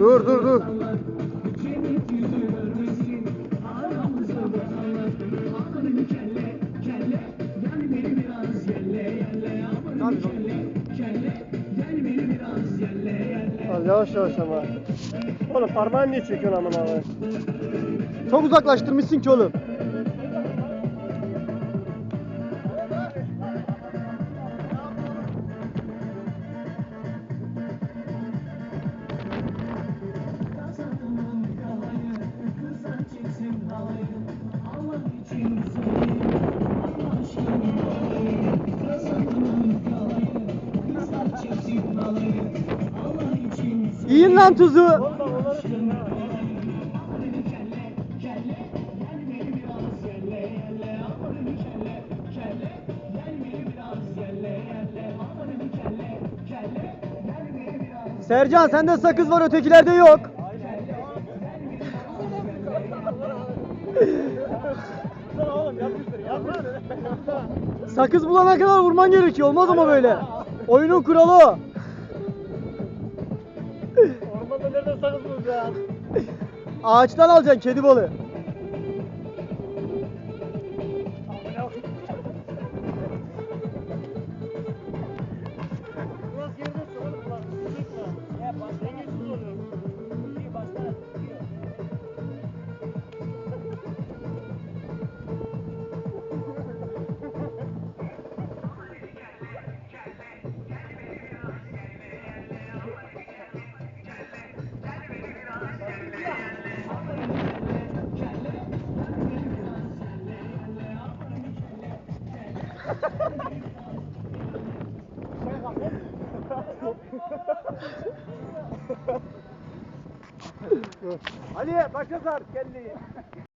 Dur dur dur. Al yavaş yavaş ama. Oğlum parmağını niye çekiyorsun amına koyayım? Çok uzaklaştırmışsın ki oğlum. Yiyin lan tuzu. Sercan sende sakız var ötekilerde yok. Sakız bulana kadar vurman gerekiyor. Olmaz ama böyle. Oyunun kuralı o. Ormanda nereden sakız bulacağız? Ağaçtan alacaksın kedi balığı. Ali başa sar kendini.